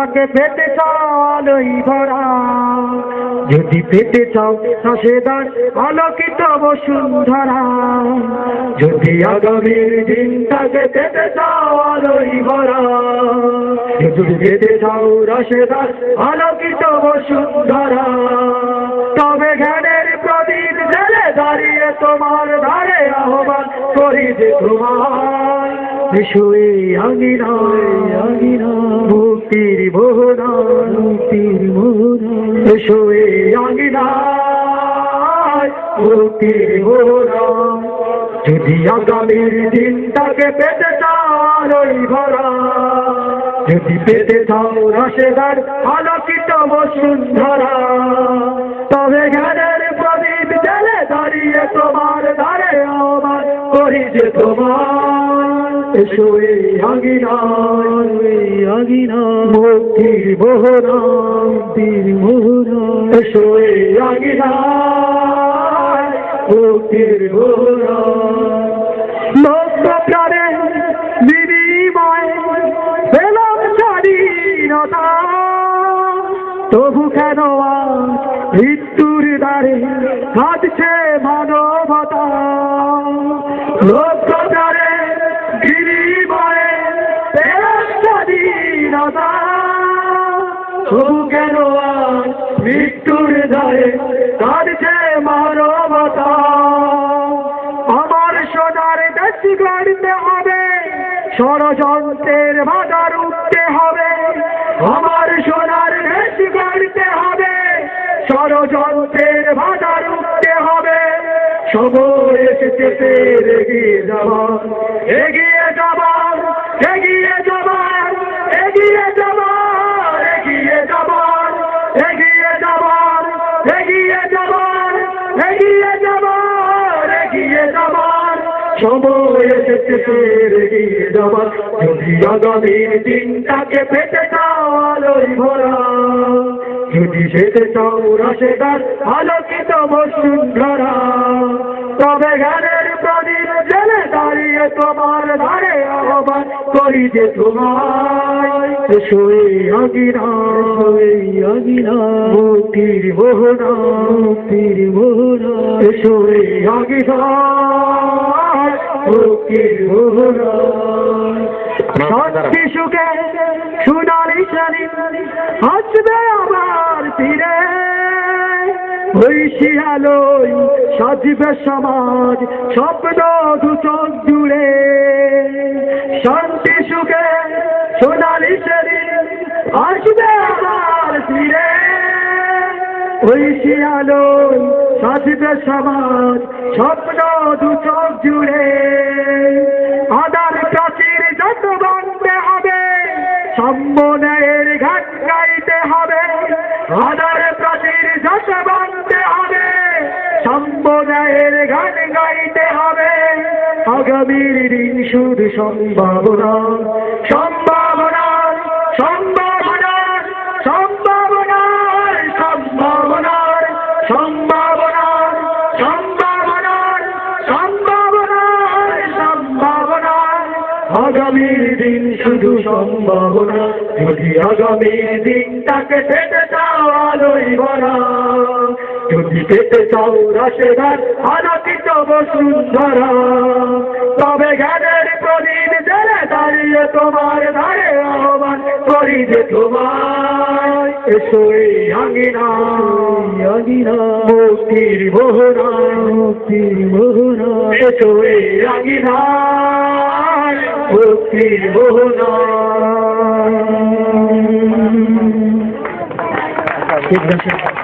পেতে চাও আলোই ভরা। যদি পেতে চাও সাসেদার আলোকিত বসুন্ধরা। যদি আগামীর দিন তাকে পেতে চাও আলোই ভরা। যদি পেতে চাও রসেদার আলোকিত বসুন্ধরা। তবে জ্ঞানের প্রদীপ জেলে দাঁড়িয়ে তোমার ধারে আহ্বান করি যে তোমার শুয়ে আঙিনায় আঙিনা মুক্তির মোহনা মুক্তির মোহনা শুয়ে মোহনা যদি আগামীর দিনটাকে পেতে চান ওই ভরা যদি পেতে চাও রসেদার আলোকিত বসুন্ধরা। তবে জ্ঞানের প্রদীপ জেলে দাঁড়িয়ে তোমার ধারে আমার করি যে তোমার শোয়ে আগিনার আগিনার মুক্তির মোহরাম তীর মোহরাম শোয়ে আগিনার মুক্তির মোহরাম লোক প্রাণে বিনিময় পেলাম স্বাধীনতা তবু কেন মৃত্যুর দ্বারে কাঁদছে মানবতা লোক তবু কেন মৃত্যুর দ্বারে কাঁদছে মানবতা? আমার সোনার দেশ গড়তে হবে, ষড়যন্ত্রের বাধা উঠতে হবে। আমার সোনার দেশ গড়তে হবে, ষড়যন্ত্রের বাধা উঠতে হবে। সময় এসেছে এগিয়ে যাবার এগিয়ে যাবার এগিয়ে যাব এগিয়ে যাব এগিয়ে যাব সময় এসেছে এগিয়ে যাব যদি আগামীর দিনটাকে পেতে চাও আলোয় ভরা, যদি যেতে চাও রসে গাছ আলোকিত বসুন্ধরা তবে গানের তোমার ধারে আহ্বান করি যে তোমায়। এই আগিনা এই আগিনা মুক্তির মোহনা মুক্তির মোহনা। এই আগিনা মুক্তির মোহনা। শান্তি সুখে সোনালি শালি আসবে আবার আলোয়, সাজবে সমাজ স্বপ্ন দুচোখ জুড়ে। শান্তি, সুখে, সোনালি শালি আসবে আবার ফিরে। ঐশী আলোয় সাজবে সমাজ স্বপ্ন দুচোখ জুড়ে। আদার প্রাচীর যত বানতে হবে সম্মানের ঘাট গাইতে হবে। আদার গাইতে হবে। আগামীর দিন শুধু সম্ভাবনা। সম্ভাবনা সম্ভাবনা সম্ভাবনা সম্ভাবনার সম্ভাবনার সম্ভাবনার সম্ভাবনার সম্ভাবনার আগামীর দিন শুধু সম্ভাবনা। যদি আগামীর দিনটাকে পেতে চাও আলোই ভরা যদি পেতে চাও রসেদার বসুন্ধরা তবে জ্ঞানের প্রদীপ জেলে দাঁড়িয়ে তোমার ধারে আহ্বান করি যে তোমার এসো এই আঙিনা আঙিনা মুক্তির মোহনা মুক্তির মোহনা এসো এই মুক্তির আছে।